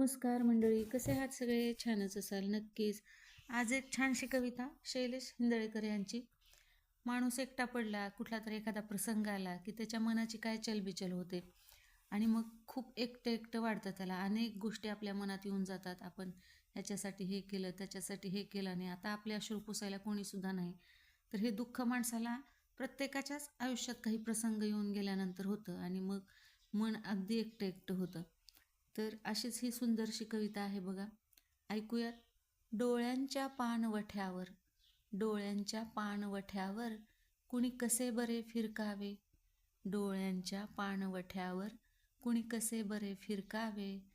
नमस्कार मंडळी कसे आहात सगळे? छानच असाल नक्कीच. आज एक छानशी कविता शैलेश हिंदळेकर यांची. माणूस एकटा पडला कुठला तरी एखादा प्रसंग आला की त्याच्या मनाची काय चलबिचल होते आणि मग खूप एकटं एकटं वाढतं त्याला. अनेक गोष्टी आपल्या मनात येऊन जातात. आपण ह्याच्यासाठी हे केलं त्याच्यासाठी हे केलं आणि आता आपल्या अश्रू पुसायला कोणीसुद्धा नाही. तर हे दुःख माणसाला प्रत्येकाच्याच आयुष्यात काही प्रसंग येऊन गेल्यानंतर होतं आणि मग मन अगदी एकटं एकटं होतं. तर अशीच ही सुंदरशी कविता आहे बघा. ऐकूयात. डोळ्यांच्या पानवठ्यावर डोळ्यांच्या पानवठ्यावर कुणी कसे बरे फिरकावे? डोळ्यांच्या पानवठ्यावर कुणी कसे बरे फिरकावे?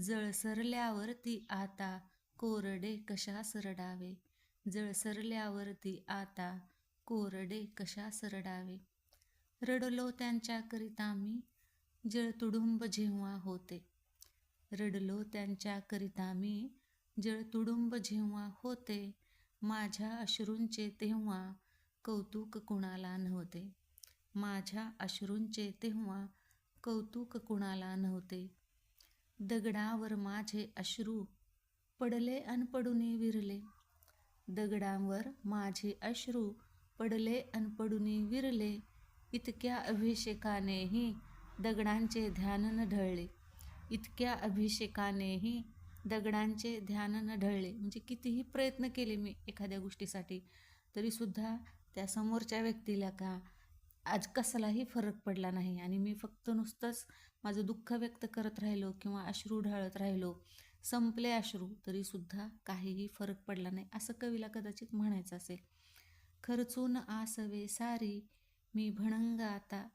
जळसरल्यावर ती आता कोरडे कशा सरडावे? जळसरल्यावर ती आता कोरडे कशा सरडावे? रडलो त्यांच्याकरिता मी जळतुडुंब जेव्हा होते. रडलो त्यांच्याकरिता मी. जळतुडुंब जेव्हा होते माझ्या अश्रूंचे तेव्हा कौतुक कुणाला नव्हते. माझ्या अश्रूंचे तेव्हा कौतुक कुणाला नव्हते. दगडावर माझे अश्रू पडले अन पडुनी विरले. दगडावर माझे अश्रू पडले अन पडुनी विरले. इतक्या अभिषेकानेही दगडांचे ध्यान न ढळले. इतक्या अभिषेकानेही दगडांचे ध्यान न ढळले. म्हणजे कितीही प्रयत्न केले मी एखाद्या गोष्टीसाठी तरीसुद्धा त्या समोरच्या व्यक्तीला का आज कसलाही फरक पडला नाही. आणि मी फक्त नुसतंच माझं दुःख व्यक्त करत राहिलो किंवा अश्रू ढाळत राहिलो संपले अश्रू तरीसुद्धा काहीही फरक पडला नाही असं कवीला कदाचित म्हणायचं असेल. खर्चून आसवे सारी मी भणंग आता.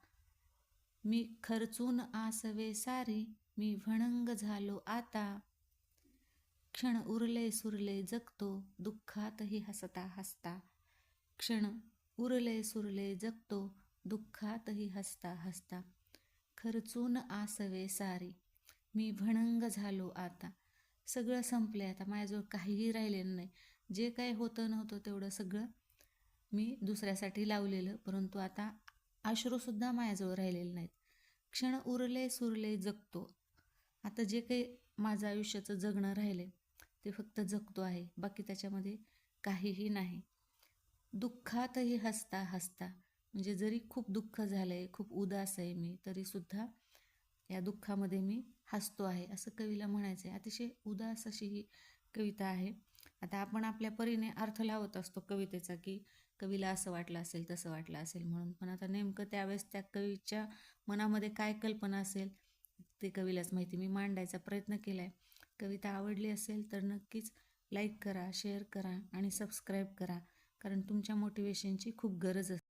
मी खर्चून आसवे सारी मी भणंग झालो आता. क्षण उरले सुरले जगतो दुःखातही हसता हसता. क्षण उरले सुरले जगतो दुःखातही हसता हसता. खर्चून आसवे सारी मी भणंग झालो आता. सगळं संपले आता माझ्याजवळ काहीही राहिलेलं नाही. जे काही होतं नव्हतं तेवढं सगळं मी दुसऱ्यासाठी लावलेलं परंतु आता अश्रूसुद्धा माझ्याजवळ राहिलेले नाहीत. क्षण उरले सुरले जगतो आता जे काही माझं आयुष्याचं जगणं राहिलं आहे ते फक्त जगतो आहे. बाकी त्याच्यामध्ये काहीही नाही. दुःखातही हसता हसता म्हणजे जरी खूप दुःख झालं आहे खूप उदास आहे मी तरीसुद्धा या दुःखामध्ये मी हसतो आहे असं कवीला म्हणायचं आहे अतिशय उदास अशी ही कविता आहे. आता आपण आपल्या परीने अर्थ लावत असतो कवितेचा की कवीला असं वाटलं असेल तसं वाटलं असेल म्हणून. पण आता नेमकं त्यावेळेस त्या कवीच्या मनामध्ये काय कल्पना असेल ते कवीलाच माहिती. मी मांडायचा प्रयत्न केला आहे कविता आवडली असेल तर नक्कीच लाईक करा शेअर करा आणि सबस्क्राईब करा. कारण तुमच्या मोटिवेशनची खूप गरज असते.